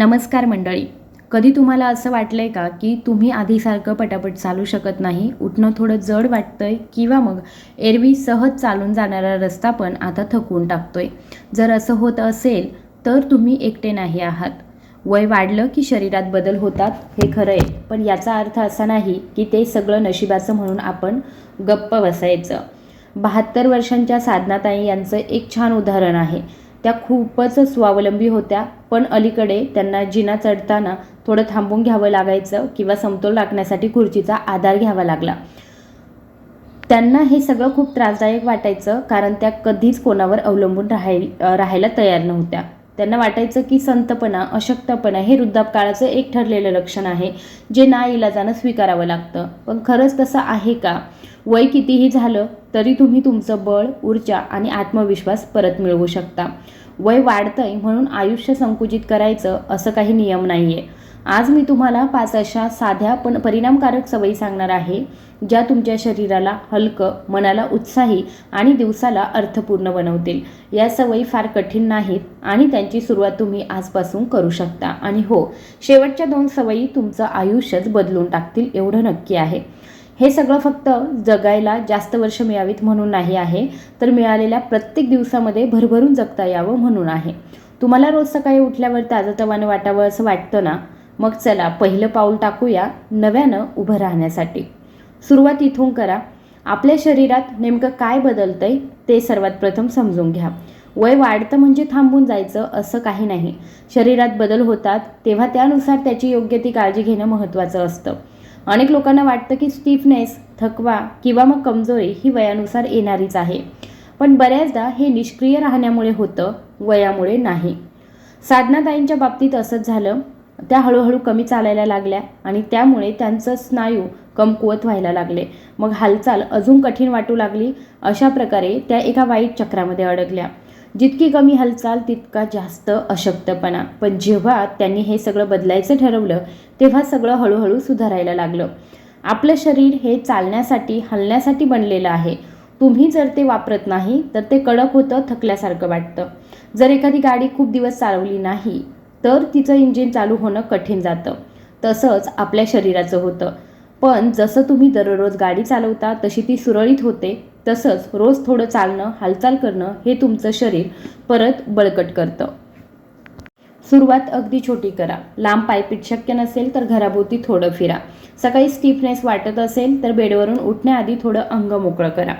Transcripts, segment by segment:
नमस्कार मंडळी. कधी तुम्हाला असं वाटलं आहे का की तुम्ही आधीसारखं पटापट चालू शकत नाही उठणं थोडं जड वाटतंय किंवा मग एरवी सहज चालून जाणारा रस्ता पण आता थकवून टाकतोय? जर असं होत असेल तर तुम्ही एकटे नाही आहात. वय वाढलं की शरीरात बदल होतात हे खरं आहे. पण याचा अर्थ असा नाही की ते सगळं नशिबाचं म्हणून आपण गप्प बसायचं. बहात्तर वर्षांच्या साधनाताई यांचं एक छान उदाहरण आहे. त्या खूपच स्वावलंबी होत्या पण अलीकडे त्यांना जिना चढताना थोडं थांबून घ्यावं लागायचं किंवा समतोल राखण्यासाठी खुर्चीचा आधार घ्यावा लागला. त्यांना हे सगळं खूप त्रासदायक वाटायचं कारण त्या कधीच कोणावर अवलंबून राहाय राहायला तयार नव्हत्या. त्यांना वाटायचं की संतपणा अशक्तपणा हे वृद्धापकाळाचं एक ठरलेलं लक्षण आहे जे ना इलाजानं स्वीकारावं लागतं. पण खरंच तसं आहे का? वय कितीही झालं तरी तुम्ही तुमचं बळ ऊर्जा आणि आत्मविश्वास परत मिळवू शकता. वय वाढतंय म्हणून आयुष्य संकुचित करायचं असं काही नियम नाही आहे आज मी तुम्हाला पाच अशा साध्या पण परिणामकारक सवयी सांगणार आहे ज्या तुमच्या शरीराला हलकं मनाला उत्साही आणि दिवसाला अर्थपूर्ण बनवतील. या सवयी फार कठीण नाहीत आणि त्यांची सुरुवात तुम्ही आजपासून करू शकता. आणि हो शेवटच्या दोन सवयी तुमचं आयुष्यच बदलून टाकतील एवढं नक्की आहे. हे सगळं फक्त जगायला जास्त वर्ष मिळावीत म्हणून नाही आहे तर मिळालेल्या प्रत्येक दिवसामध्ये भरभरून जगता यावं म्हणून आहे. तुम्हाला रोज सकाळी उठल्यावर ताजंतवानं वाटावं असं वाटतं ना? मग चला पहिलं पाऊल टाकूया नव्यानं उभं राहण्यासाठी. सुरुवात इथून करा. आपल्या शरीरात नेमकं काय बदलतंय ते सर्वात प्रथम समजून घ्या. वय वाढतं म्हणजे थांबून जायचं असं काही नाही. शरीरात बदल होतात तेव्हा त्यानुसार त्याची योग्य ती काळजी घेणं महत्त्वाचं असतं. अनेक लोकांना वाटतं की स्टिफनेस थकवा किंवा मग कमजोरी ही वयानुसार येणारीच आहे. पण बऱ्याचदा हे निष्क्रिय राहण्यामुळे होतं वयामुळे नाही. साधनाताईंच्या बाबतीत असंच झालं. त्या हळूहळू कमी चालायला लागल्या आणि त्यामुळे त्यांचं स्नायू कमकुवत व्हायला लागले. मग हालचाल अजून कठीण वाटू लागली. अशा प्रकारे त्या एका वाईट चक्रामध्ये अडकल्या. जितकी कमी हालचाल तितका जास्त अशक्तपणा. पण जेव्हा त्यांनी हे सगळं बदलायचं ठरवलं तेव्हा सगळं हळूहळू सुधारायला लागलं. आपलं शरीर हे चालण्यासाठी हलण्यासाठी बनलेलं आहे. तुम्ही जर ते वापरत नाही तर ते कडक होतं थकल्यासारखं वाटतं. जर एखादी गाडी खूप दिवस चालवली नाही तर तिचं इंजिन चालू होणं कठीण जातं. तसंच आपल्या शरीराचं होतं. पण जसं तुम्ही दररोज गाडी चालवता तशी ती सुरळीत होते. तसंच रोज थोडं चालणं हालचाल करणं हे तुमचं शरीर परत बळकट करतं. सुरुवात अगदी छोटी करा. लांब पायपीट शक्य नसेल तर घराभोवती थोडं फिरा. सकाळी स्टिफनेस वाटत असेल तर बेडवरून उठण्याआधी थोडं अंग मोकळं करा.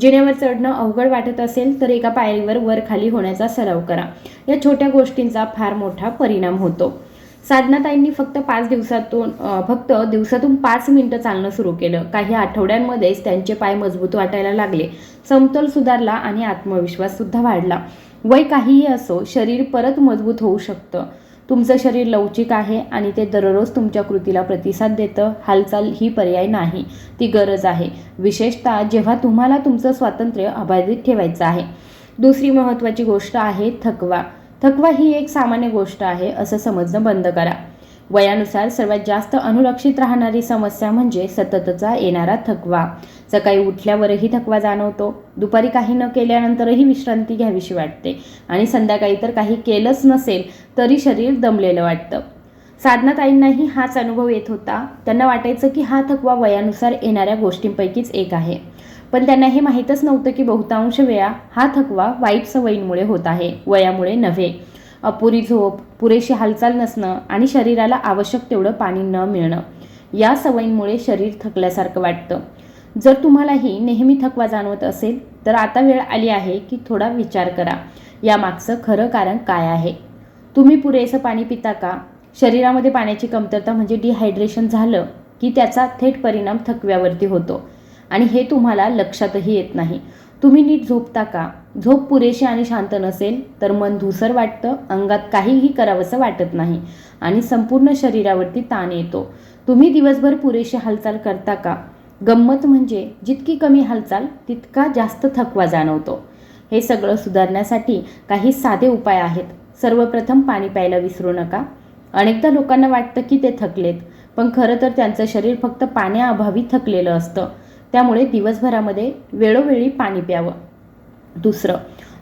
जिनेवर चढणं अवघड वाटत असेल तर एका पायरीवर वर खाली होण्याचा सराव करा. या छोट्या गोष्टींचा फार मोठा परिणाम होतो. साधनाताईंनी फक्त पाच दिवसातून फक्त दिवसातून पाच मिनिटं चालणं सुरू केलं. काही आठवड्यांमध्येच त्यांचे पाय मजबूत वाटायला लागले. समतोल सुधारला आणि आत्मविश्वाससुद्धा वाढला. वय काहीही असो शरीर परत मजबूत होऊ शकतं. तुमचं शरीर लवचिक आहे आणि ते दररोज तुमच्या कृतीला प्रतिसाद देतं. हालचाल ही पर्याय नाही. ती गरज आहे. विशेषतः जेव्हा तुम्हाला तुमचं स्वातंत्र्य अबाधित ठेवायचं आहे. दुसरी महत्त्वाची गोष्ट आहे थकवा. थकवा ही एक सामान्य गोष्ट आहे असं समजणं बंद करा. वयानुसार सर्वात जास्त अनुलक्षित राहणारी समस्या म्हणजे सततचा येणारा थकवा. सकाळी उठल्यावरही थकवा जाणवतो. दुपारी काही न केल्यानंतरही विश्रांती घ्यावीशी वाटते. आणि संध्याकाळी तर काही केलंच नसेल तरी शरीर दमलेलं वाटतं. साधनाताईंनाही हाच अनुभव येत होता. त्यांना वाटायचं की हा थकवा वयानुसार येणाऱ्या गोष्टींपैकीच एक आहे. पण त्यांना हे माहीतच नव्हतं की बहुतांश वेळा हा थकवा वाईट सवयींमुळे होत आहे वयामुळे नव्हे. अपुरी झोप पुरेशी हालचाल नसणं आणि शरीराला आवश्यक तेवढं पाणी न मिळणं या सवयींमुळे शरीर थकल्यासारखं वाटतं. जर तुम्हालाही नेहमी थकवा जाणवत असेल तर आता वेळ आली आहे की थोडा विचार करा. यामागचं खरं कारण काय आहे? तुम्ही पुरेसं पाणी पिता का? शरीरामध्ये पाण्याची कमतरता म्हणजे डिहायड्रेशन झालं की त्याचा थेट परिणाम थकव्यावरती होतो. आणि हे तुम्हाला लक्षातही येत नाही. तुम्ही नीट झोपता का? झोप पुरेशी आणि शांत नसेल तर मन धुसर वाटतं अंगात काहीही करावंसं वाटत नाही आणि संपूर्ण शरीरावरती ताण येतो. तुम्ही दिवसभर पुरेशी हालचाल करता का? गंमत म्हणजे जितकी कमी हालचाल तितका जास्त थकवा जाणवतो. हे सगळं सुधारण्यासाठी काही साधे उपाय आहेत. सर्वप्रथम पाणी प्यायला विसरू नका. अनेकदा लोकांना वाटतं की ते थकलेत पण खरं तर त्यांचं शरीर फक्त पाण्याअभावी थकलेलं असतं. त्यामुळे दिवसभरामध्ये वेळोवेळी पाणी प्यावं. दुसरं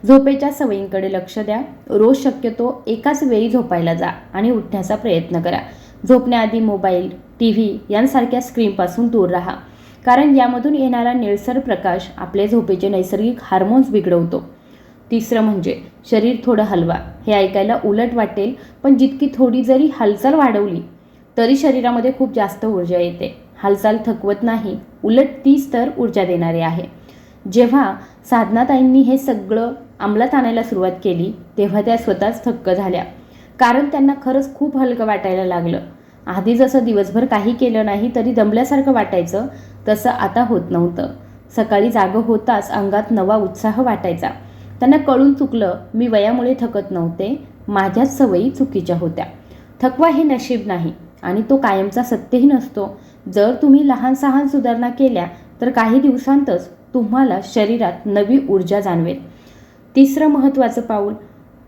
झोपेच्या सवयींकडे लक्ष द्या. रोज शक्यतो एकाच वेळी झोपायला जा आणि उठण्याचा प्रयत्न करा. झोपण्याआधी मोबाईल टी व्ही यांसारख्या स्क्रीनपासून दूर राहा. कारण यामधून येणारा निळसर प्रकाश आपले झोपेचे नैसर्गिक हार्मोन्स बिघडवतो. तिसरं म्हणजे शरीर थोडं हलवा. हे ऐकायला उलट वाटेल पण जितकी थोडी जरी हालचाल वाढवली तरी शरीरामध्ये खूप जास्त ऊर्जा येते. हालचाल थकवत नाही उलट तीच तर ऊर्जा देणारी आहे. जेव्हा साधनाताईंनी हे सगळं अंमलात आणायला सुरुवात केली तेव्हा त्या स्वतःच थक्क झाल्या. कारण त्यांना खरंच खूप हलकं वाटायला लागलं. आधी जसं दिवसभर काही केलं नाही तरी दमल्यासारखं वाटायचं तसं आता होत नव्हतं. सकाळी जागं होताच अंगात नवा उत्साह वाटायचा. त्यांना कळून चुकलं मी वयामुळे थकत नव्हते माझ्याच सवयी चुकीच्या होत्या. थकवा हे नशीब नाही. आणि तो कायमचा सत्यही नसतो जर तुम्ही लहान सहान सुधारणा केल्या तर काही दिवसांतच तुम्हाला शरीरात नवी ऊर्जा जाणवेल. तिसरं महत्त्वाचं पाऊल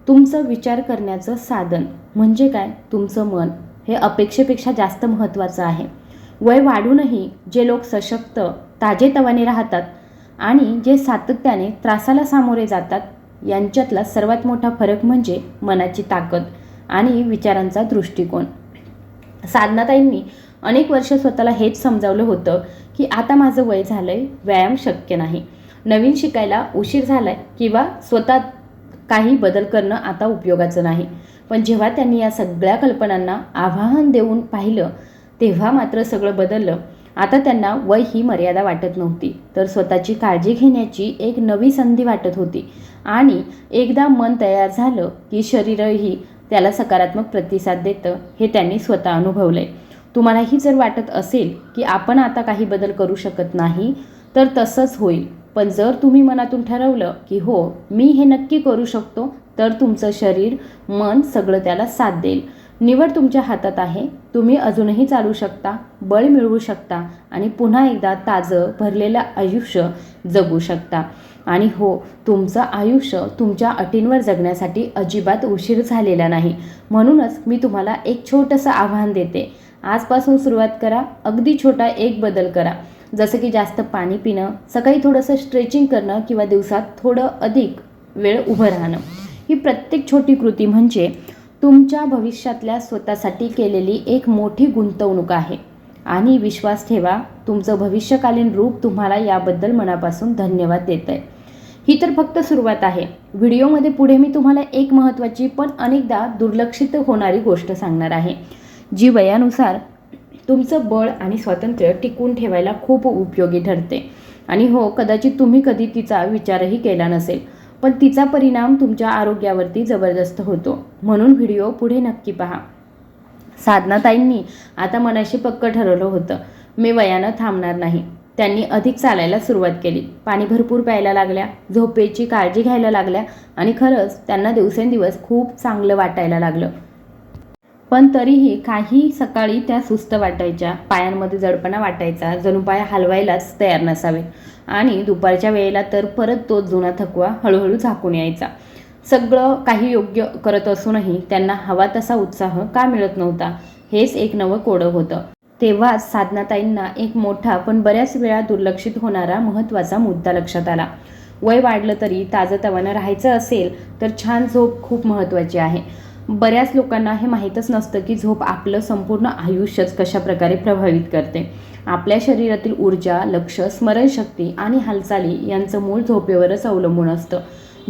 तुमचं विचार करण्याचं साधन. म्हणजे काय? तुमचं मन. हे अपेक्षेपेक्षा जास्त महत्त्वाचं आहे. वय वाढूनही जे लोक सशक्त ताजेतवाने राहतात आणि जे सातत्याने त्रासाला सामोरे जातात यांच्यातला सर्वात मोठा फरक म्हणजे मनाची ताकद आणि विचारांचा दृष्टिकोन. साधनाताईंनी अनेक वर्ष स्वतःला हेच समजावलं होतं की आता माझं वय झालं आहे व्यायाम शक्य नाही. नवीन शिकायला उशीर झाला आहे किंवा स्वतः काही बदल करणं आता उपयोगाचं नाही. पण जेव्हा त्यांनी या सगळ्या कल्पनांना आवाहन देऊन पाहिलं तेव्हा मात्र सगळं बदललं. आता त्यांना वय ही मर्यादा वाटत नव्हती तर स्वतःची काळजी घेण्याची एक नवी संधी वाटत होती. आणि एकदा मन तयार झालं की शरीरही त्याला सकारात्मक प्रतिसाद देतं हे त्यांनी स्वतः अनुभवलं आहे तुम्हालाही जर वाटत असेल की आपण आता काही बदल करू शकत नाही तर तसंच होईल. पण जर तुम्ही मनातून ठरवलं की हो मी हे नक्की करू शकतो तर तुमचं शरीर मन सगळं त्याला साथ देईल. निवड तुमच्या हातात आहे. तुम्ही अजूनही चालू शकता बळ मिळवू शकता आणि पुन्हा एकदा ताजं भरलेलं आयुष्य जगू शकता. आणि हो तुमचं आयुष्य तुमच्या अटींवर जगण्यासाठी अजिबात उशीर झालेला नाही. म्हणूनच मी तुम्हाला एक छोटंसं आव्हान देते. आजपासून सुरुवात करा अगदी छोटा एक बदल करा. जसं की जास्त पाणी पिणं सकाळी थोडंसं स्ट्रेचिंग करणं किंवा दिवसात थोडं अधिक वेळ उभं राहणं. ही प्रत्येक छोटी कृती म्हणजे तुमच्या भविष्यातल्या स्वतःसाठी केलेली एक मोठी गुंतवणूक आहे. आणि विश्वास ठेवा तुमचं भविष्यकालीन रूप तुम्हाला याबद्दल मनापासून धन्यवाद देत आहे ही तर फक्त सुरुवात आहे. व्हिडिओमध्ये पुढे मी तुम्हाला एक महत्त्वाची पण अनेकदा दुर्लक्षित होणारी गोष्ट सांगणार आहे. जी वयानुसार तुमचं बळ आणि स्वातंत्र्य टिकवून ठेवायला खूप उपयोगी ठरते. आणि हो कदाचित तुम्ही कधी तिचा विचारही केला नसेल पण तिचा परिणाम तुमच्या आरोग्यावरती जबरदस्त होतो. म्हणून व्हिडिओ पुढे नक्की पहा. साधनाताईंनी आता मनाशी पक्क ठरवलं होतं. मी वयानं थांबणार नाही. त्यांनी अधिक चालायला सुरुवात केली. पाणी भरपूर प्यायला लागल्या झोपेची काळजी घ्यायला लागल्या आणि खरंच त्यांना दिवसेंदिवस खूप चांगलं वाटायला लागलं. पण तरीही काही सकाळी त्या सुस्त वाटायच्या पायांमध्ये जडपणा वाटायचा जणू पाय हलवायलाच तयार नसावे आणि दुपारच्या वेळेला तर परत तो जुना थकवा हळूहळू झाकून यायचा. सगळं काही योग्य करत असूनही त्यांना हवा तसा उत्साह का मिळत नव्हता हेच एक नवं कोडं होतं. तेव्हाच साधनाताईंना एक मोठा पण बऱ्याच वेळा दुर्लक्षित होणारा महत्त्वाचा मुद्दा लक्षात आला. वय वाढलं तरी ताजंतवानं राहायचं असेल तर छान झोप खूप महत्त्वाची आहे. बऱ्याच लोकांना हे माहीतच नसतं की झोप आपलं संपूर्ण आयुष्यच कशाप्रकारे प्रभावित करते. आपल्या शरीरातील ऊर्जा लक्ष स्मरणशक्ती आणि हालचाली यांचं मूळ झोपेवरच अवलंबून असतं.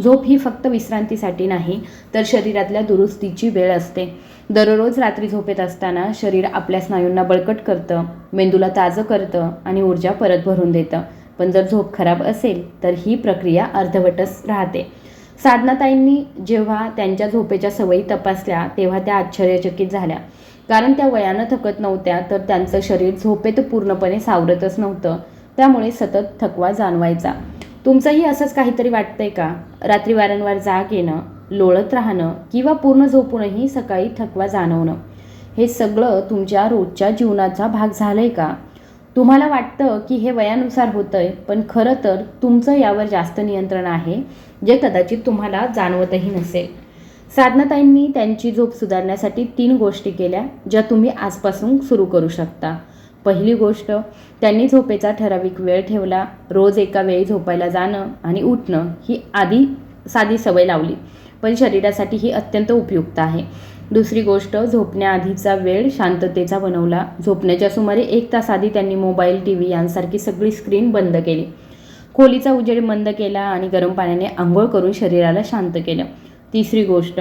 झोप ही फक्त विश्रांतीसाठी नाही तर शरीरातल्या दुरुस्तीची वेळ असते. दररोज रात्री झोपेत असताना शरीर आपल्या स्नायूंना बळकट करतं मेंदूला ताजं करतं आणि ऊर्जा परत भरून देतं. पण जर झोप खराब असेल तर ही प्रक्रिया अर्धवटच राहते. साधनाताईंनी जेव्हा त्यांच्या झोपेच्या सवयी तपासल्या तेव्हा त्या आश्चर्यचकित झाल्या. कारण त्या वयानं थकत नव्हत्या तर त्यांचं शरीर झोपेत पूर्णपणे सावरतच नव्हतं. त्यामुळे सतत थकवा जाणवायचा. तुमचंही असंच काहीतरी वाटतंय का? रात्री वारंवार जाग येणं लोळत राहणं किंवा पूर्ण झोपूनही सकाळी थकवा जाणवणं. हे सगळं तुमच्या रोजच्या जीवनाचा भाग झालंय का? तुम्हाला वाटतं की हे वयानुसार होतंय पण खरं तर तुमचं यावर जास्त नियंत्रण आहे जे कदाचित तुम्हाला जाणवतही नसेल. साधनाताईंनी त्यांची झोप सुधारण्यासाठी तीन गोष्टी केल्या ज्या तुम्ही आजपासून सुरू करू शकता. पहिली गोष्ट त्यांनी झोपेचा ठराविक वेळ ठेवला. रोज एका वेळी झोपायला जाणं आणि उठणं ही आधी साधी सवय लावली. पण शरीरासाठी ही अत्यंत उपयुक्त आहे. दुसरी गोष्ट झोपण्याआधीचा वेळ शांततेचा बनवला. झोपण्याच्या सुमारे एक तास आधी त्यांनी मोबाईल टी व्ही यांसारखी सगळी स्क्रीन बंद केली. खोलीचा उजेड मंद केला आणि गरम पाण्याने आंघोळ करून शरीराला शांत केलं. तिसरी गोष्ट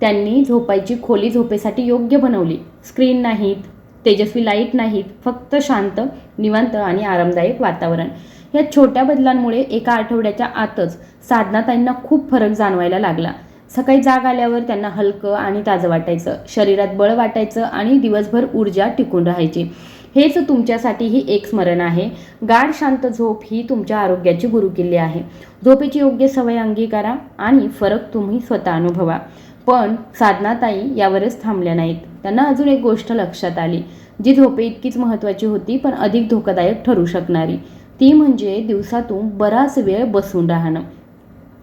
त्यांनी झोपायची खोली झोपेसाठी योग्य बनवली. स्क्रीन नाहीत तेजस्वी लाइट नाहीत फक्त शांत निवांत आणि आरामदायक वातावरण. या छोट्या बदलांमुळे एका आठवड्याच्या आतच साधना त्यांना खूप फरक जाणवायला लागला. सकाळी जाग आल्यावर त्यांना हलकं आणि ताजं वाटायचं. शरीरात बळ वाटायचं आणि दिवसभर ऊर्जा टिकून राहायची. हेच तुमच्यासाठीही एक स्मरण आहे. गाढ शांत झोप ही तुमच्या आरोग्याची गुरुकिल्ली आहे. झोपेची योग्य सवय अंगीकारा आणि फरक तुम्ही स्वतः अनुभवा. पण साधनाताई यावरच थांबल्या नाहीत. त्यांना अजून एक गोष्ट लक्षात आली. जी झोपे इतकीच महत्त्वाची होती पण अधिक धोकादायक ठरू शकणारी. ती म्हणजे दिवसातून बराच वेळ बसून राहणं.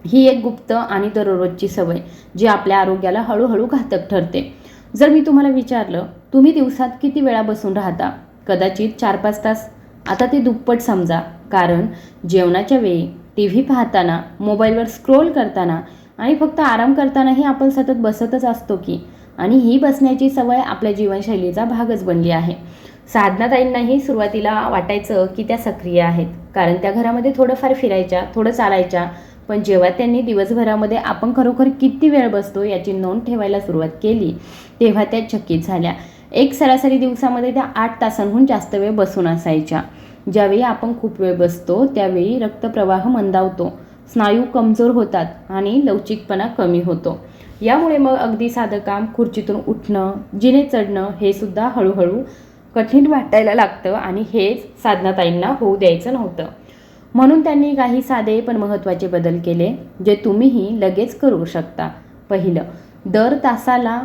ही एक गुप्त आणि दररोजची सवय जी आपल्या आरोग्याला हळूहळू घातक ठरते. जर मी तुम्हाला विचारलं तुम्ही दिवसात किती वेळा बसून राहता? कदाचित चार पाच तास. आता ते दुप्पट समजा कारण जेवणाच्या वेळी टी व्ही पाहताना मोबाईलवर स्क्रोल करताना आणि फक्त आराम करतानाही आपण सतत बसतच असतो की आणि ही बसण्याची सवय आपल्या जीवनशैलीचा भागच बनली आहे. साधनाताईंनाही सुरुवातीला वाटायचं की त्या सक्रिय आहेत कारण त्या घरामध्ये थोडंफार फिरायच्या थोडं चालायच्या पण जेव्हा त्यांनी दिवसभरामध्ये आपण खरोखर किती वेळ बसतो याची नोंद ठेवायला सुरुवात केली तेव्हा त्या चकित झाल्या. एक सरासरी दिवसामध्ये त्या आठ तासांहून जास्त वेळ बसून असायच्या. ज्यावेळी आपण खूप वेळ बसतो त्यावेळी रक्तप्रवाह मंदावतो स्नायू कमजोर होतात आणि लवचिकपणा कमी होतो. यामुळे मग अगदी साधं काम खुर्चीतून उठणं जिने चढणं हे सुद्धा हळूहळू कठीण वाटायला लागतं आणि हेच साधनाताईंना होऊ द्यायचं नव्हतं. म्हणून त्यांनी काही साधे पण महत्त्वाचे बदल केले जे तुम्हीही लगेच करू शकता. पहिलं दर तासाला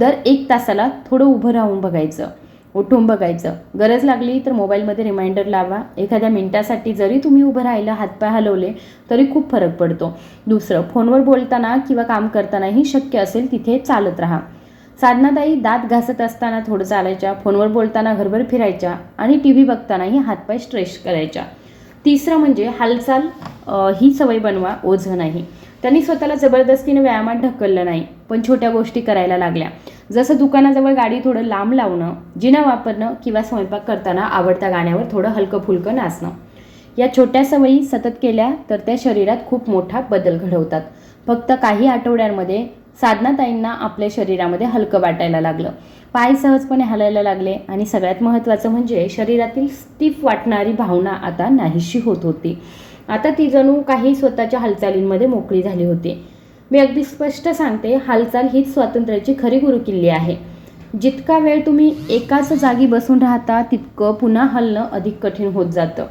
दर एक तासाला थोडं उभं राहून बघायचं. उठून बघायचं. गरज लागली तर मोबाईलमध्ये रिमाइंडर लावा. एखाद्या मिनटासाठी जरी तुम्ही उभं राहिलं हातपाय हलवले तरी खूप फरक पडतो. दुसरं फोनवर बोलताना किंवा काम करतानाही शक्य असेल तिथे चालत राहा. साधनाताई दात घासत असताना थोडं चालायच्या फोनवर बोलताना घरभर फिरायच्या आणि टी व्ही बघतानाही हातपाय स्ट्रेश करायच्या. तिसरं म्हणजे हालचाल ही सवय बनवा ओझं नाही. त्यांनी स्वतःला जबरदस्तीने व्यायामात ढकललं नाही पण छोट्या गोष्टी करायला लागल्या. जसं दुकानाजवळ गाडी थोडं लांब लावणं जिना वापरणं किंवा स्वयंपाक करताना आवडत्या गाण्यावर थोडं हलकं फुलकं नाचणं. या छोट्या सवयी सतत केल्या तर त्या शरीरात खूप मोठा बदल घडवतात. फक्त काही आठवड्यांमध्ये साधनाताईंना आपल्या शरीरामध्ये हलकं वाटायला लागलं. पाय सहजपणे हलायला लागले आणि सगळ्यात महत्त्वाचं म्हणजे शरीरातील स्टिफ वाटणारी भावना आता नाहीशी होत होती. आता ती जणू काही स्वतःच्या हालचालींमध्ये मोकळी झाली होती. मी अगदी स्पष्ट सांगते हालचाल हीच स्वातंत्र्याची खरी गुरुकिल्ली आहे. जितका वेळ तुम्ही एकाच जागी बसून राहता तितकं पुन्हा हलणं अधिक कठीण होत जातं.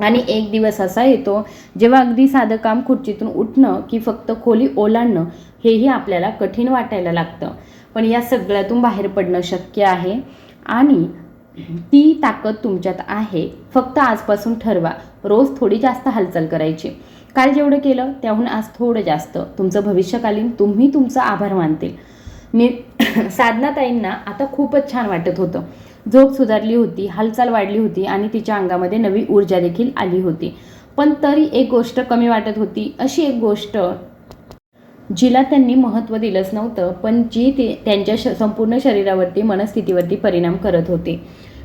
आणि एक दिवस असा येतो जेव्हा अगदी साधं काम खुर्चीतून उठणं की फक्त खोली ओलांडणं हेही आपल्याला कठीण वाटायला लागतं. पण या सगळ्यातून बाहेर पडणं शक्य आहे. आणि ती ताकद तुमच्यात आहे. फक्त आजपासून ठरवा. रोज थोडी जास्त हालचाल करायची. काल जेवढं केलं त्याहून आज थोडं जास्त. तुमचं भविष्यकालीन तुम्ही तुमचा आभार मानतील. नि साधनाताईंना आता खूपच छान वाटत होतं. झोप सुधारली होती हालचाल वाढली होती आणि तिच्या अंगामध्ये नवी ऊर्जा देखील आली होती. पण तरी एक गोष्ट कमी वाटत होती. अशी एक गोष्ट जिला त्यांनी महत्त्व दिलंच नव्हतं पण जी ते त्यांच्या श संपूर्ण शरीरावरती मनस्थितीवरती परिणाम करत होती.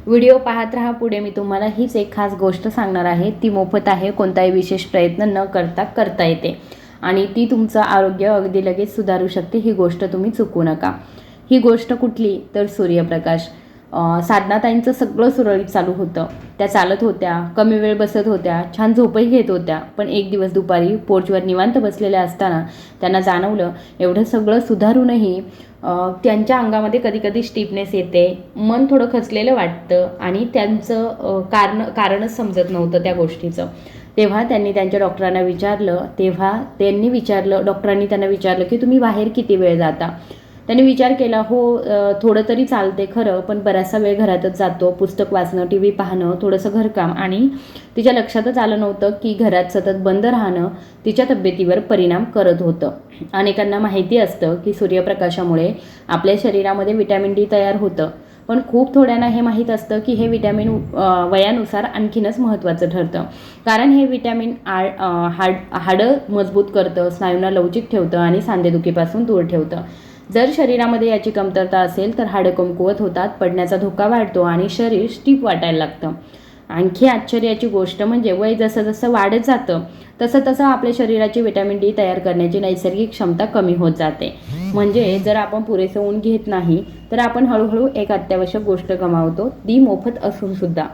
व्हिडिओ पाहत राहा पुढे मी तुम्हाला हीच एक खास गोष्ट सांगणार आहे. ती मोफत आहे कोणताही विशेष प्रयत्न न करता करता येते. आणि ती तुमचं आरोग्य अगदी लगेच सुधारू शकते ही गोष्ट तुम्ही चुकू नका. ही गोष्ट कुठली? तर सूर्यप्रकाश. साधनाताईंचं सगळं सुरळीत चालू होतं. त्या चालत होत्या कमी वेळ बसत होत्या छान झोपही घेत होत्या. पण एक दिवस दुपारी पोर्चवर निवांत बसलेल्या असताना त्यांना जाणवलं एवढं सगळं सुधारूनही त्यांच्या अंगामध्ये कधीकधी कधी स्टिफनेस येते मन थोडं खचलेलं वाटतं आणि त्यांचं कारण कारणच समजत नव्हतं त्या गोष्टीचं. तेव्हा त्यांनी त्यांच्या डॉक्टरांना विचारलं तेव्हा त्यांनी विचारलं डॉक्टरांनी त्यांना विचारलं की तुम्ही बाहेर किती वेळ जाता? त्यांनी विचार केला हो थोडं तरी चालते खरं पण बराचसा वेळ घरातच जातो पुस्तक वाचणं टी व्ही पाहणं थोडंसं घरकाम. आणि तिच्या लक्षातच आलं नव्हतं की घरात सतत बंद राहणं तिच्या तब्येतीवर परिणाम करत होतं. अनेकांना माहिती असतं की सूर्यप्रकाशामुळे आपल्या शरीरामध्ये विटॅमिन डी तयार होतं. पण खूप थोड्यांना हे माहीत असतं की हे विटॅमिन वयानुसार आणखीनच महत्त्वाचं ठरतं. कारण हे विटॅमिन आळ हाड हाडं मजबूत करतं स्नायूंना लवचिक ठेवतं आणि सांधेदुखीपासून दूर ठेवतं. जर शरीरामध्ये याची कमतरता असेल तर हाडं कमकुवत होतात पडण्याचा धोका वाढतो आणि शरीर स्टीप वाटायला लागतं. आणखी आश्चर्याची गोष्ट म्हणजे वय जसं जसं वाढत जातं तसं तसं आपल्या शरीराची विटॅमिन डी तयार करण्याची नैसर्गिक क्षमता कमी होत जाते. म्हणजे जर आपण पुरेसं ऊन घेत नाही तर आपण हळूहळू एक अत्यावश्यक गोष्ट गमावतो ती मोफत असून सुद्धा.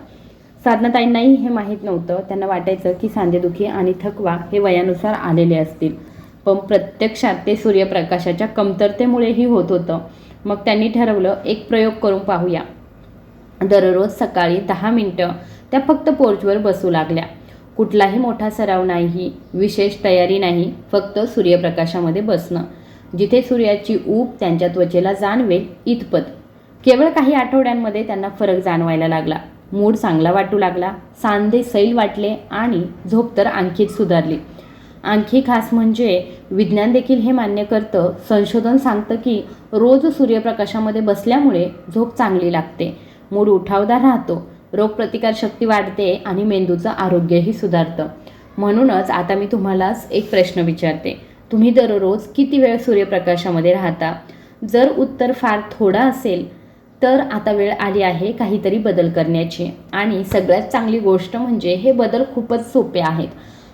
साधनाताईंनाही हे माहीत नव्हतं. त्यांना वाटायचं की सांधेदुखी आणि थकवा हे वयानुसार आलेले असतील. पण प्रत्यक्षात ते सूर्यप्रकाशाच्या कमतरतेमुळेही होत होतं. मग त्यांनी ठरवलं एक प्रयोग करून पाहूया. दररोज सकाळी दहा मिनटं त्या फक्त पोर्चवर बसू लागल्या. कुठलाही मोठा सराव नाही विशेष तयारी नाही फक्त सूर्यप्रकाशामध्ये बसणं. जिथे सूर्याची ऊब त्यांच्या त्वचेला जाणवेल इतपत. केवळ काही आठवड्यांमध्ये त्यांना फरक जाणवायला लागला. मूड चांगला वाटू लागला सांधे सैल वाटले आणि झोप तर आणखीच सुधारली. आणखी खास म्हणजे विज्ञान देखील हे मान्य करतं. संशोधन सांगतं की रोज सूर्यप्रकाशामध्ये बसल्यामुळे झोप चांगली लागते. मूड उठावदार राहतो. रोगप्रतिकारशक्ती वाढते आणि मेंदूचं आरोग्यही सुधारतं. म्हणूनच आता मी तुम्हालाच एक प्रश्न विचारते. तुम्ही दररोज किती वेळ सूर्यप्रकाशामध्ये राहता? जर उत्तर फार थोडा असेल तर आता वेळ आली आहे काहीतरी बदल करण्याची. आणि सगळ्यात चांगली गोष्ट म्हणजे हे बदल खूपच सोपे आहेत.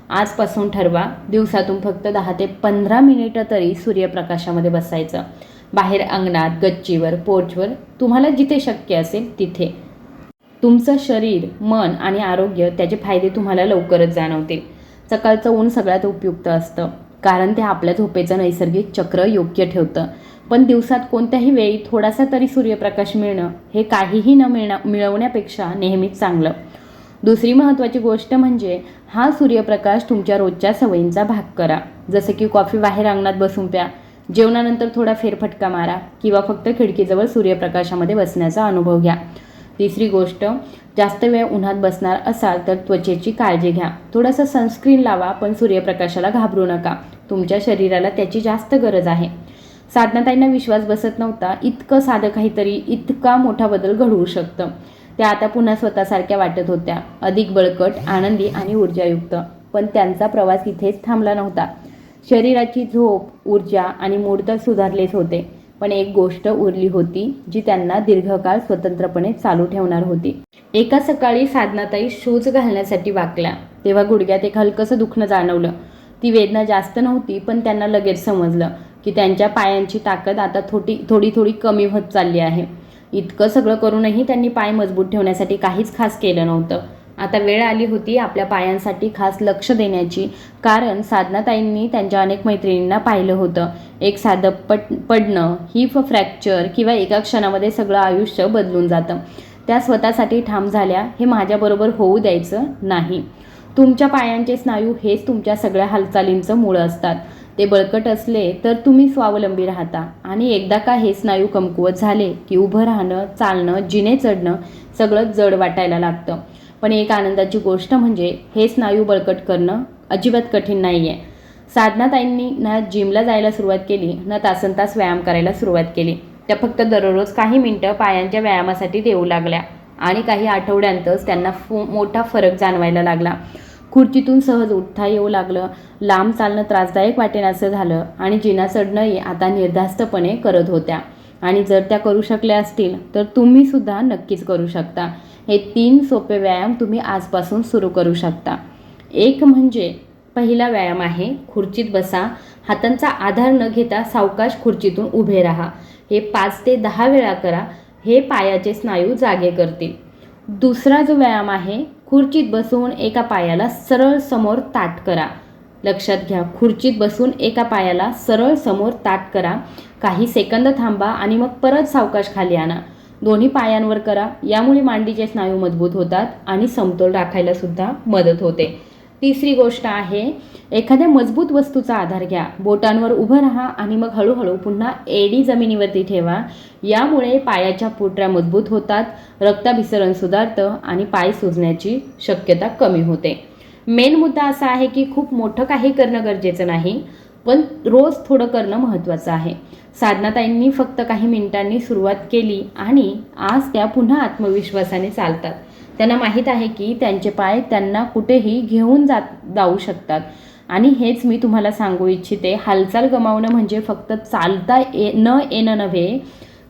आजपासून ठरवा. दिवसातून फक्त दहा ते पंधरा मिनिटं तरी सूर्यप्रकाशामध्ये बसायचं. बाहेर अंगणात गच्चीवर पोर्चवर तुम्हाला जिथे शक्य असेल तिथे. तुमचं शरीर मन आणि आरोग्य त्याचे फायदे तुम्हाला लवकरच जाणवतील सकाळचं ऊन सगळ्यात उपयुक्त असतं कारण ते आपल्या झोपेचं नैसर्गिक चक्र योग्य ठेवतं. पण दिवसात कोणत्याही वेळी थोडासा तरी सूर्यप्रकाश मिळणं हे काहीही न मिळणं मिळवण्यापेक्षा नेहमीच चांगलं. दुसरी महत्त्वाची गोष्ट म्हणजे हा सूर्यप्रकाश तुमच्या रोजच्या सवयींचा भाग करा. जसं की कॉफी बाहेर अंगणात बसून प्या. जेवणानंतर थोडा फेरफटका मारा किंवा फक्त खिडकीजवळ सूर्यप्रकाशामध्ये बसण्याचा अनुभव घ्या. तिसरी गोष्ट जास्त वेळ उन्हात बसणार असाल तर त्वचेची काळजी घ्या. थोडंसं सनस्क्रीन लावा पण सूर्यप्रकाशाला घाबरू नका. तुमच्या शरीराला त्याची जास्त गरज आहे. साधनाताईंना विश्वास बसत नव्हता. इतकं साधं काहीतरी इतका मोठा बदल घडवू शकतं. त्या आता पुन्हा स्वतःसारख्या वाटत होत्या. अधिक बळकट आनंदी आणि ऊर्जायुक्त. पण त्यांचा प्रवास इथेच थांबला नव्हता. शरीराची झोप ऊर्जा आणि मूड तर सुधारलेच होते. पण एक गोष्ट उरली होती जी त्यांना दीर्घकाळ स्वतंत्रपणे चालू ठेवणार होती. एका सकाळी साधनाताई शूज घालण्यासाठी वाकल्या. तेव्हा गुडघ्यात एक हलकंसं दुखणं जाणवलं. ती वेदना जास्त नव्हती पण त्यांना लगेच समजलं की त्यांच्या पायांची ताकद आता थोडी थोडी थोडी कमी होत चालली आहे. इतकं सगळं करूनही त्यांनी पाय मजबूत ठेवण्यासाठी काहीच खास केलं नव्हतं. आता वेळ आली होती आपल्या पायांसाठी खास लक्ष देण्याची. कारण साधनाताईंनी त्यांच्या अनेक मैत्रिणींना पाहिलं होतं. एक साधं पट पडणं ही फ्रॅक्चर किंवा एका क्षणामध्ये सगळं आयुष्य बदलून जातं. त्या स्वतःसाठी ठाम झाल्या हे माझ्याबरोबर होऊ द्यायचं नाही. तुमच्या पायांचे स्नायू हेच तुमच्या सगळ्या हालचालींचं मूळ असतात. ते बळकट असले तर तुम्ही स्वावलंबी राहता. आणि एकदा का हे स्नायू कमकुवत झाले की उभं राहणं चालणं जिने चढणं सगळं जड वाटायला लागतं. पण एक आनंदाची गोष्ट म्हणजे हे स्नायू बळकट करणं अजिबात कठीण नाही आहे साधनाताईंनी ना जिमला जायला सुरुवात केली ना तासन तास व्यायाम करायला सुरुवात केली. त्या फक्त दररोज काही मिनटं पायांच्या व्यायामासाठी देऊ लागल्या आणि काही आठवड्यांतच त्यांना फो मोठा फरक जाणवायला लागला. खुर्चीतून सहज उठता येऊ लागलं. लांब चालणं त्रासदायक वाटेनासं झालं आणि जिना चढणंही आता निर्धास्तपणे करत होत्या. आणि जर त्या करू शकल्या असतील तर तुम्ही सुद्धा नक्कीच करू शकता. हे तीन सोपे व्यायाम तुम्ही आजपासून सुरू करू शकता. एक म्हणजे पहिला व्यायाम आहे खुर्चीत बसा. हातांचा आधार न घेता सावकाश खुर्चीतून उभे राहा. हे पाच ते दहा वेळा करा. हे पायाचे स्नायू जागे करतील. दुसरा जो व्यायाम आहे खुर्चीत बसून एका पायाला सरळ समोर ताट करा. लक्षात घ्या खुर्चीत बसून एका पायाला सरळ समोर ताट करा. काही सेकंद थांबा आणि मग परत सावकाश खाली आणा. दोन्ही पायांवर करा. यामुळे मांडीचे स्नायू मजबूत होतात आणि समतोल राखायला सुद्धा मदत होते. तिसरी गोष्ट आहे एखाद्या मजबूत वस्तूचा आधार घ्या. बोटांवर उभं राहा आणि मग हळूहळू पुन्हा एडी जमिनीवरती ठेवा. यामुळे पायाच्या पोटऱ्या मजबूत होतात रक्ताभिसरण सुधारतं आणि पाय सुजण्याची शक्यता कमी होते. मेन मुद्दा असा आहे की खूप मोठं काही करणं गरजेचं नाही पण रोज थोडं करणं महत्त्वाचं आहे. साधनाताईंनी फक्त काही मिनिटांनी सुरुवात केली आणि आज त्या पुन्हा आत्मविश्वासाने चालतात. त्यांना माहीत आहे की त्यांचे पाय त्यांना कुठेही घेऊन जात जाऊ शकतात. आणि हेच मी तुम्हाला सांगू इच्छिते हालचाल गमावणं म्हणजे फक्त चालता ये न येणं नव्हे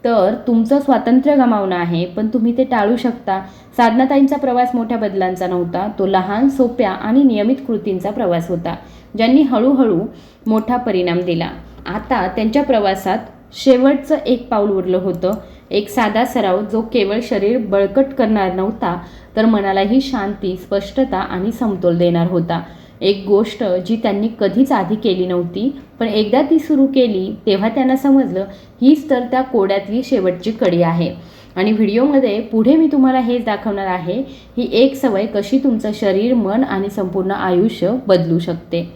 तर तुमचं स्वातंत्र्य गमावणं आहे पण तुम्ही ते टाळू शकता. साधनाताईंचा प्रवास मोठ्या बदलांचा नव्हता तो लहान सोप्या आणि नियमित कृतींचा प्रवास होता ज्यांनी हळूहळू मोठा परिणाम दिला. आता त्यांच्या प्रवासात शेवटचं एक पाऊल उरलं होतं एक साधा सराव जो केवळ शरीर बळकट करणार नव्हता तर मनालाही शांती स्पष्टता आणि समतोल देणार होता. एक गोष्ट जी त्यांनी कधीच आधी केली नव्हती पण एकदा ती सुरू केली तेव्हा त्यांना समजलं हीच तर त्या कोड्यातली शेवटची कडी आहे. आणि व्हिडिओमध्ये पुढे मी तुम्हाला हेच दाखवणार आहे ही एक सवय कशी तुमचं शरीर मन आणि संपूर्ण आयुष्य बदलू शकते.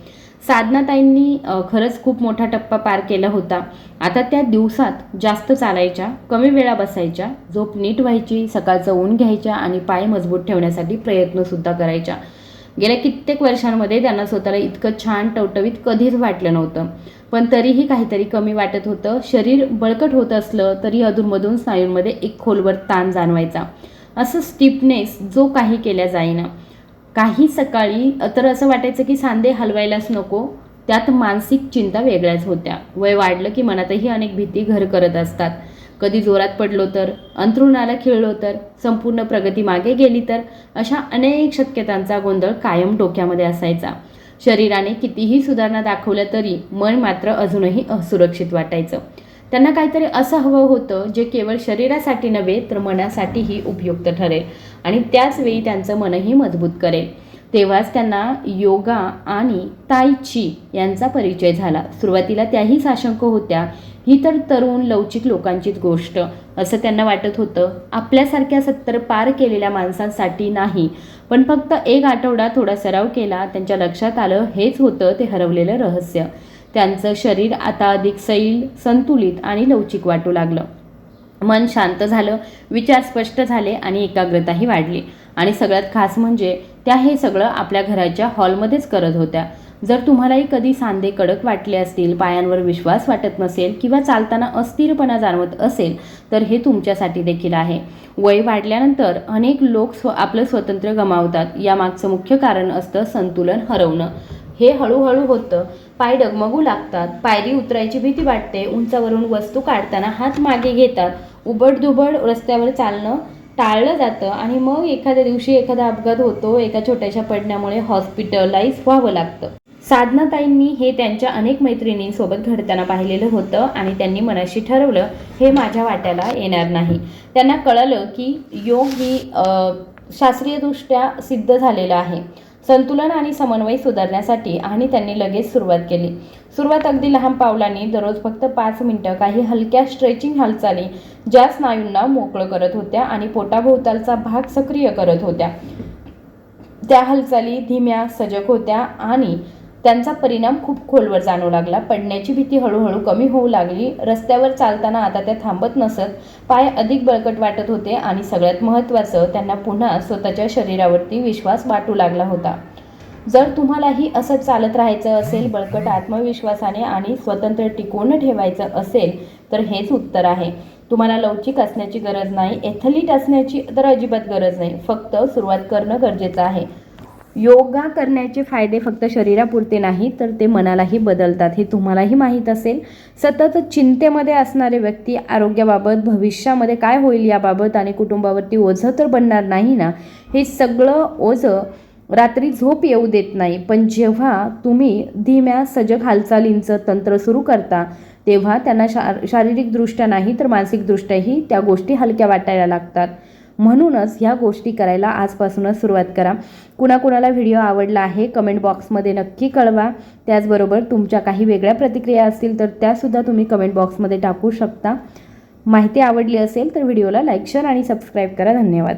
साधनाताईंनी खरंच खूप मोठा टप्पा पार केला होता. आता त्या दिवसात जास्त चालायच्या कमी वेळा बसायच्या झोप नीट व्हायची सकाळचं ऊन घ्यायच्या आणि पाय मजबूत ठेवण्यासाठी प्रयत्नसुद्धा करायच्या. गेल्या कित्येक वर्षांमध्ये त्यांना स्वतःला इतकं छान टवटवीत कधीच वाटलं नव्हतं. पण तरीही काहीतरी कमी वाटत होतं. शरीर बळकट होत असलं तरी अधूनमधून स्नायूंमध्ये एक खोलवर ताण जाणवायचा. असं स्टिफनेस जो काही केल्या जाईना. काही सकाळी तर असं वाटायचं की सांधे हलवायलाच नको. त्यात मानसिक चिंता वेगळ्याच होत्या. वय वाढलं की मनातही अनेक भीती घर करत असतात. कधी जोरात पडलो तर अंथरुणाला खिळलो तर संपूर्ण प्रगती मागे गेली तर अशा अनेक शक्यतांचा गोंधळ कायम डोक्यामध्ये असायचा. शरीराने कितीही सुधारणा दाखवल्या तरी मन मात्र अजूनही असुरक्षित वाटायचं. त्यांना काहीतरी असं हवं होतं जे केवळ शरीरासाठी नव्हे तर मनासाठीही उपयुक्त ठरेल. आणि त्याच वेळी त्यांचं मनही मजबूत करेल. तेव्हाच त्यांना योगा आणि ताई ची यांचा परिचय झाला. सुरुवातीला त्याही साशंक होत्या. ही तर तरुण लवचिक लोकांचीच गोष्ट. असं त्यांना वाटत होतं. आपल्यासारख्या सत्तर पार केलेल्या माणसांसाठी नाही. पण फक्त एक आठवडा थोडा सराव केला त्यांच्या लक्षात आलं हेच होतं ते हरवलेलं रहस्य. त्यांचं शरीर आता अधिक सैल संतुलित आणि लवचिक वाटू लागलं. मन शांत झालं विचार स्पष्ट झाले आणि एकाग्रताही वाढली. आणि सगळ्यात खास म्हणजे त्या हे सगळं आपल्या घराच्या हॉलमध्येच करत होत्या. जर तुम्हालाही कधी सांधे कडक वाटले असतील पायांवर विश्वास वाटत नसेल किंवा चालताना अस्थिरपणा जाणवत असेल तर हे तुमच्यासाठी देखील आहे. वय वाढल्यानंतर अनेक लोक स्व आपलं स्वतंत्र गमावतात. यामागचं मुख्य कारण असतं संतुलन हरवणं. हे हळूहळू होतं. पाय डगमगू लागतात. पायरी उतरायची भीती वाटते. उंचावरून वस्तू काढताना हात मागे घेतात. उबडधुबड रस्त्यावर चालणं टाळलं जातं आणि मग एखाद्या दिवशी एखादा अपघात होतो. एका छोट्याशा पडण्यामुळे हॉस्पिटलाइज व्हावं लागतं. साधनाताईंनी हे त्यांच्या अनेक मैत्रिणींसोबत घडताना पाहिलेलं होतं आणि त्यांनी मनाशी ठरवलं हे माझ्या वाट्याला येणार नाही. त्यांना कळलं की योग ही शास्त्रीयदृष्ट्या सिद्ध झालेलं आहे. संतुलन आणि समन्वय सुधारण्यासाठी आणि त्यांनी लगेच सुरुवात केली. सुरुवात अगदी लहान पावलांनी दररोज फक्त पाच मिनटं काही हलक्या स्ट्रेचिंग हालचाली ज्या स्नायूंना मोकळं करत होत्या आणि पोटाभोवतालचा भाग सक्रिय करत होत्या. त्या हालचाली धीम्या सजग होत्या आणि त्यांचा परिणाम खूप खोलवर जाणवू लागला. पडण्याची भीती हळूहळू कमी होऊ लागली. रस्त्यावर चालताना आता त्या थांबत नसत पाय अधिक बळकट वाटत होते आणि सगळ्यात महत्त्वाचं त्यांना पुन्हा स्वतःच्या शरीरावरती विश्वास वाटू लागला होता. जर तुम्हालाही असं चालत राहायचं असेल बळकट आत्मविश्वासाने आणि स्वतंत्र टिकवून ठेवायचं असेल तर हेच उत्तर आहे. तुम्हाला लवचिक असण्याची गरज नाही एथलीट असण्याची तर अजिबात गरज नाही. फक्त सुरुवात करणं गरजेचं आहे. योगा करण्याचे फायदे फक्त शरीरापुरते नाही तर ते मनालाही बदलतात. हे तुम्हालाही माहीत असेल. सतत चिंतेमध्ये असणारे व्यक्ती आरोग्याबाबत भविष्यामध्ये काय होईल याबाबत आणि कुटुंबावरती ओझं तर बनणार नाही ना? हे सगळं ओझं रात्री झोप येऊ देत नाही. पण जेव्हा तुम्ही धीम्या सजग हालचालींचं तंत्र सुरू करता तेव्हा त्यांना शार शारीरिकदृष्ट्या नाही तर मानसिकदृष्ट्याही त्या गोष्टी हलक्या वाटायला लागतात. म्हणूनच ह्या गोष्टी करायला आजपासूनच सुरुवात करा. कुणाकुणाला व्हिडिओ आवडला आहे कमेंट बॉक्समध्ये नक्की कळवा. त्याचबरोबर तुमच्या काही वेगळ्या प्रतिक्रिया असतील तर त्यासुद्धा तुम्ही कमेंट बॉक्समध्ये टाकू शकता. माहिती आवडली असेल तर व्हिडिओला लाईक शेअर आणि सबस्क्राईब करा. धन्यवाद.